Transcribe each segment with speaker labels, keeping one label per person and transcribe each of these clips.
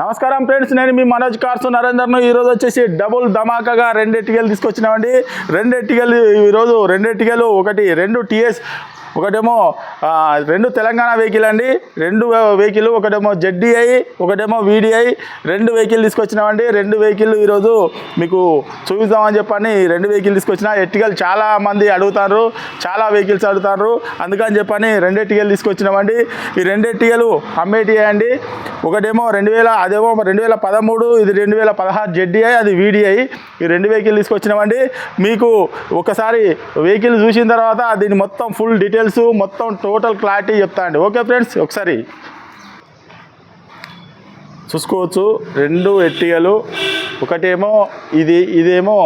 Speaker 1: నమస్కారం ఫ్రెండ్స్ నేను మీ మనోజ్ కార్సు నరేందర్ను. ఈరోజు వచ్చేసి డబుల్ ధమాకాగా రెండు ఎట్టికలు తీసుకొచ్చినామండి. రెండు ఎట్టికలు ఈరోజు రెండు ఎట్టికలు ఒకటి రెండు టీఎస్ ఒకటేమో రెండు తెలంగాణ వెహికల్ అండి. రెండు వెహికల్ ఒకటేమో జెడ్డీఐ ఒకటేమో వీడిఐ. రెండు వెహికల్ తీసుకొచ్చినామండి. రెండు వెహికల్ ఈరోజు మీకు చూపిద్దామని చెప్పని రెండు వెహికల్ తీసుకొచ్చిన. ఎట్టికలు చాలా మంది అడుగుతారు చాలా వెహికల్స్ అడుగుతారు అందుకని చెప్పని రెండు ఎట్టికలు తీసుకొచ్చినామండి. ఈ రెండు ఎట్టికలు అండి. ఒకటేమో రెండు వేల అదేమో రెండు వేల పదమూడు ఇది రెండు వేల పదహారు జెడ్డీఐ అది వీడిఐ. ఈ రెండు వెహికల్ తీసుకొచ్చినామండి. మీకు ఒకసారి వెహికల్ చూసిన తర్వాత దీన్ని మొత్తం ఫుల్ డీటెయిల్స్ మొత్తం టోటల్ క్లారిటీ చెప్తా అండి. ఓకే ఫ్రెండ్స్ ఒకసారి. చూసుకోవచ్చు. రెండు ఎట్టిగలు ఒకటేమో ఇది ఇదేమో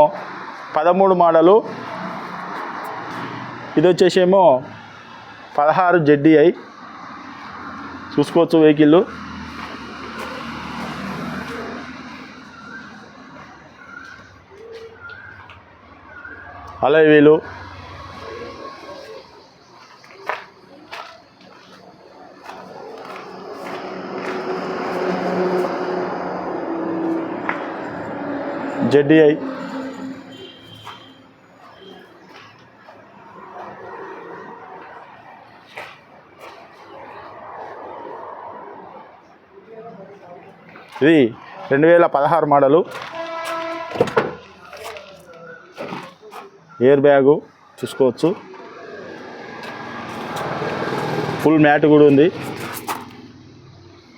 Speaker 1: పదమూడు మోడలు. ఇది వచ్చేసేమో పదహారు జెడ్డీఐ. చూసుకోవచ్చు వెహికల్. అలైవీలు. జెడ్డీఐ. ఇది రెండు వేల పదహారు మోడలు. ఎయిర్ బ్యాగు చూసుకోవచ్చు. ఫుల్ మ్యాట్ కూడా ఉంది.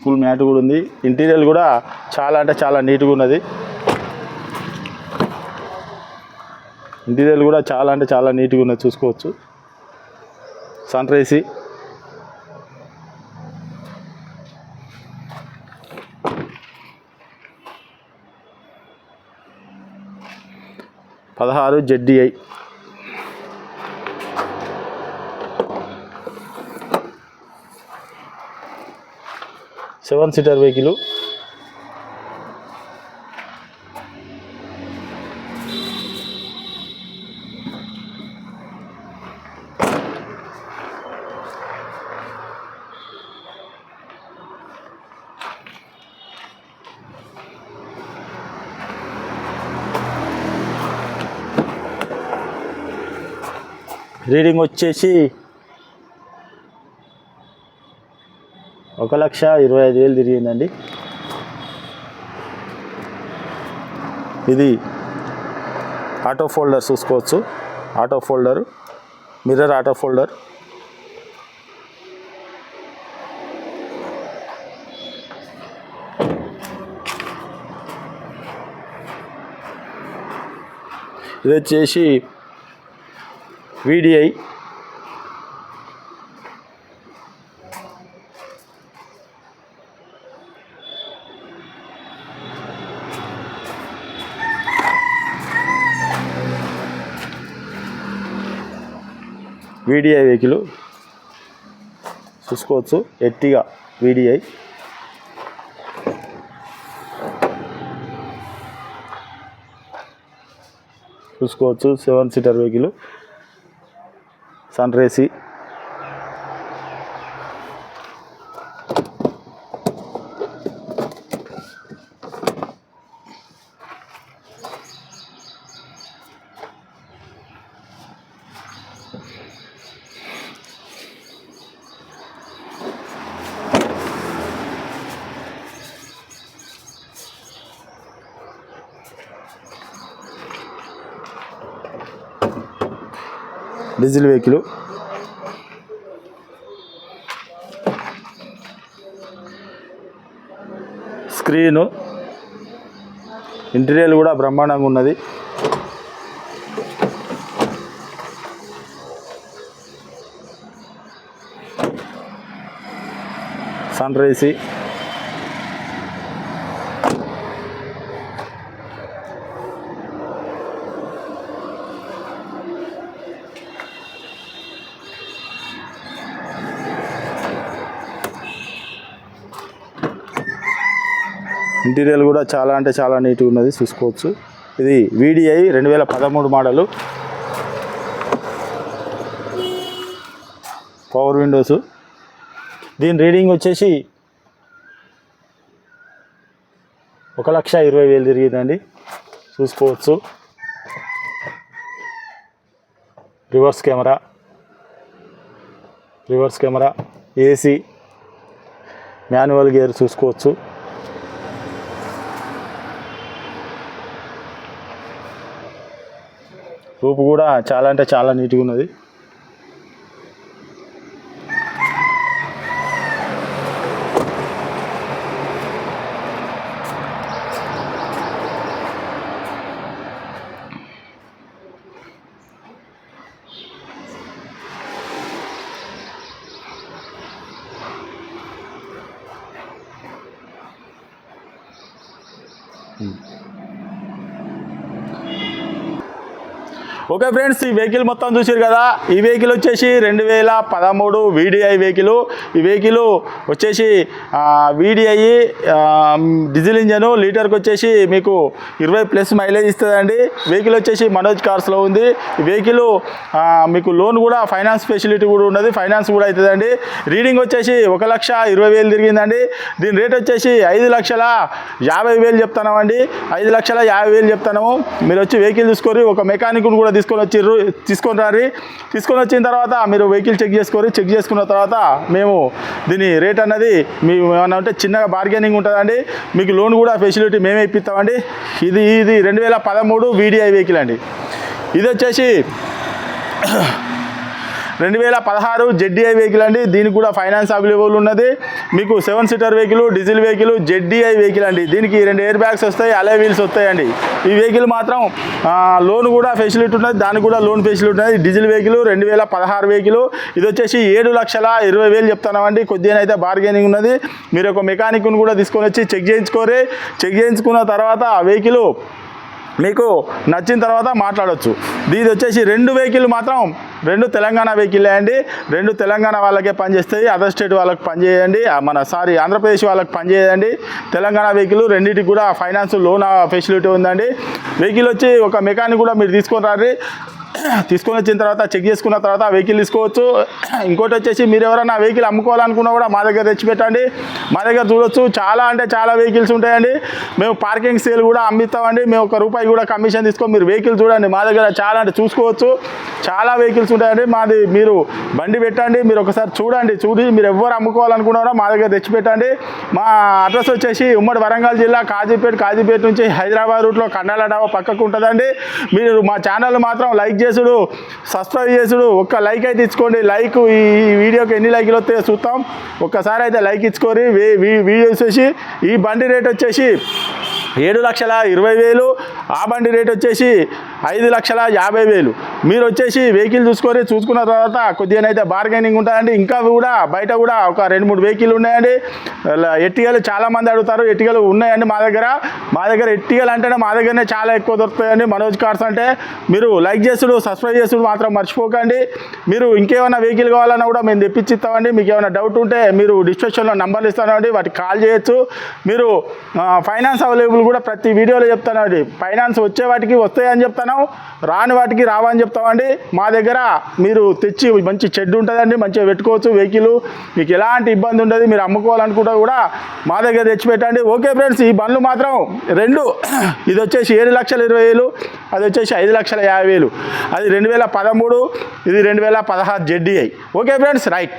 Speaker 1: ఫుల్ మ్యాట్ కూడా ఉంది. ఇంటీరియర్ కూడా చాలా అంటే చాలా నీట్గా ఉన్నది. ఇంటీరియర్ కూడా చాలా అంటే చాలా నీట్గా ఉన్నది చూసుకోవచ్చు. సన్ రైసి పదహారు ZDI. Seven seater vehicle. Reading వచ్చేసి ఒక లక్ష ఇరవై ఐదు వేలు తిరిగిందండి. ఇది ఆటో ఫోల్డర్ చూసుకోవచ్చు. Auto folder mirror auto folder. ఇది వచ్చేసి వీడిఐ. వీడిఐ వెహికల్ చూసుకోవచ్చు ఎట్టిగా వీడిఐ. చూసుకోవచ్చు సెవెన్ సీటర్ వెహికల్. సన్ రేసి డీజిల్ వెహికల్. స్క్రీను. ఇంటీరియర్ కూడా బ్రహ్మాండంగా ఉన్నది. సన్ రైసి ఇంటీరియర్ కూడా చాలా అంటే చాలా నీట్గా ఉన్నది చూసుకోవచ్చు. ఇది వీడిఐ రెండు వేల పదమూడు మోడలు. పవర్ విండోస్ దీని రీడింగ్ వచ్చేసి ఒక లక్ష ఇరవై వేలు తిరిగిందండి. చూసుకోవచ్చు. Reverse camera reverse camera AC manual gear చూసుకోవచ్చు. రూపు కూడా చాలా అంటే చాలా నీట్గా ఉన్నది. ఓకే ఫ్రెండ్స్ ఈ వెహికల్ మొత్తం చూసారు కదా? ఈ వెహికల్ వచ్చేసి రెండు వేల పదమూడు వీడిఐ వెహికల్. ఈ వెహికల్ వచ్చేసి వీడిఐ డీజిల్ ఇంజను లీటర్కి వచ్చేసి మీకు ఇరవై ప్లస్ మైలేజ్ ఇస్తుందండి. వెహికల్ వచ్చేసి మనోజ్ కార్స్లో ఉంది. ఈ వెహికల్ మీకు లోన్ కూడా ఫైనాన్స్ ఫెసిలిటీ కూడా ఉన్నది. ఫైనాన్స్ కూడా అవుతుందండి రీడింగ్ వచ్చేసి ఒక లక్ష ఇరవై వేలు తిరిగిందండి. దీని రేట్ వచ్చేసి ఐదు లక్షల యాభై వేలు చెప్తున్నామండి. ఐదు లక్షల యాభై వేలు చెప్తున్నాము. మీరు వచ్చి వెహికల్ తీసుకొని ఒక మెకానిక్ కూడా తీసుకొని వచ్చిర్రు తీసుకొని రారి. తీసుకొని వచ్చిన తర్వాత మీరు వెహికల్ చెక్ చేసుకోరు. చెక్ చేసుకున్న తర్వాత మేము దీని రేట్ అన్నది మీ ఏమన్నా ఉంటే చిన్నగా బార్గెనింగ్ ఉంటుందండి. మీకు లోన్ కూడా ఫెసిలిటీ మేమే ఇప్పిస్తామండి. ఇది ఇది రెండు వేల పదమూడు వీడిఐ వెహికల్ అండి. ఇది వచ్చేసి రెండు వేల పదహారు జెడ్డీఐ వెహికల్ అండి. దీనికి కూడా ఫైనాన్స్ అవైలబుల్ ఉన్నది. మీకు seven seater vehicle diesel vehicle ZDI vehicle అండి. దీనికి రెండు ఎయిర్ బ్యాగ్స్ వస్తాయి అలే వీల్స్ వస్తాయండి. ఈ వెహికల్ మాత్రం లోన్ కూడా ఫెసిలిటీ ఉన్నది. దానికి కూడా లోన్ ఫెసిలిటీ ఉన్నది. డీజిల్ వెహికల్ రెండు వేల పదహారు వెహికల్ ఇది వచ్చేసి ఏడు లక్షల ఇరవై వేలు చెప్తున్నామండి. కొద్దిగా అయితే బార్గెనింగ్ ఉన్నది. మీరు ఒక మెకానిక్ను కూడా తీసుకొని వచ్చి చెక్ చేయించుకోరే. చెక్ చేయించుకున్న తర్వాత ఆ వెహికల్ మీకు నచ్చిన తర్వాత మాట్లాడవచ్చు దీని వచ్చేసి రెండు వెహికల్ మాత్రం రెండు తెలంగాణ వెహికల్ అండి. రెండు తెలంగాణ వాళ్ళకే పనిచేస్తాయి అదర్ స్టేట్ వాళ్ళకి పనిచేయండి మన సారీ ఆంధ్రప్రదేశ్ వాళ్ళకి పనిచేయండి. తెలంగాణ వెహికల్ రెండింటికి కూడా ఫైనాన్స్ లోన్ ఫెసిలిటీ ఉందండి. వెహికల్ వచ్చి ఒక మెకానిక్ కూడా మీరు తీసుకొని రారి తీసుకొని వచ్చిన తర్వాత చెక్ చేసుకున్న తర్వాత వెహికల్ తీసుకోవచ్చు. ఇంకోటి వచ్చేసి మీరు ఎవరైనా వెహికల్ అమ్ముకోవాలనుకున్నా కూడా మా దగ్గర తెచ్చి పెట్టండి. మా దగ్గర చూడొచ్చు చాలా అంటే చాలా వెహికల్స్ ఉంటాయండి. మేము పార్కింగ్ సేల్ కూడా అమ్మిస్తామండి. మేము ఒక రూపాయి కూడా కమిషన్ తీసుకొని మీరు వెహికల్ చూడండి. మా దగ్గర చాలా అంటే చూసుకోవచ్చు. చాలా వెహికల్స్ ఉంటాయండి. మాది మీరు బండి పెట్టండి. మీరు ఒకసారి చూడండి. చూడి మీరు ఎవరు అమ్ముకోవాలనుకున్నారో మా దగ్గర తెచ్చి పెట్టండి. మా అడ్రస్ వచ్చేసి ఉమ్మడి వరంగల్ జిల్లా కాజీపేట కాజీపేట నుంచి హైదరాబాద్ రూట్లో కండాల డాబా పక్కకు ఉంటుందండి. మీరు మా ఛానల్ మాత్రం లైక్ చేసి చేసుడు సబ్స్క్రైబ్ చేసుడు ఒక్క లైక్ అయితే ఇచ్చుకోండి. లైక్ ఈ వీడియోకి ఎన్ని లైక్లు వస్తాయో చూస్తాం ఒక్కసారి అయితే లైక్ ఇచ్చుకోరి వీడియో వచ్చేసి ఈ బండి రేట్ వచ్చేసి ఏడు లక్షల ఇరవై వేలు ఆ బండి రేట్ వచ్చేసి ఐదు లక్షల యాభై వేలు. మీరు వచ్చేసి వెహికల్ చూసుకొని చూసుకున్న తర్వాత కొద్దిగా అయితే బార్గెనింగ్ ఉంటుందండి. ఇంకా కూడా బయట కూడా ఒక రెండు మూడు వెహికల్ ఉన్నాయండి. ఎట్టిగలు చాలా మంది అడుగుతారు ఎట్టిగలు ఉన్నాయండి మా దగ్గర? మా దగ్గర ఎట్టిగలు అంటేనే మా దగ్గరనే చాలా ఎక్కువ దొరుకుతాయండి మనోజ్ కార్స్ అంటే. మీరు లైక్ చేసుడు సబ్స్క్రైబ్ చేసుడు మాత్రం మర్చిపోకండి. మీరు ఇంకేమైనా వెహికల్ కావాలన్నా కూడా మేము తెప్పించి ఇస్తామండి. మీకు ఏమైనా డౌట్ ఉంటే మీరు డిస్క్రిప్షన్లో నంబర్లు ఇస్తానండి. వాటికి కాల్ చేయొచ్చు. మీరు ఫైనాన్స్ అవైలబుల్ కూడా ప్రతి వీడియోలో చెప్తానండి ఫైనాన్స్ వచ్చే వాటికి వస్తాయని చెప్తాను. రాని వాటికి రావని చెప్తామండి మా దగ్గర మీరు తెచ్చి మంచి చెడ్డు ఉంటుందండి మంచిగా పెట్టుకోవచ్చు వెహికల్. మీకు ఎలాంటి ఇబ్బంది ఉండదు మీరు అమ్ముకోవాలనుకుంటే కూడా మా దగ్గర తెచ్చి పెట్టండి. ఓకే ఫ్రెండ్స్ ఈ బండ్లు మాత్రం రెండు. ఇది వచ్చేసి ఏడు లక్షల ఇరవై వేలు అది వచ్చేసి ఐదు లక్షల యాభై వేలు. అది రెండు వేల పదమూడు ఇది రెండు వేల పదహారు జెడ్డీఐ. Okay friends right.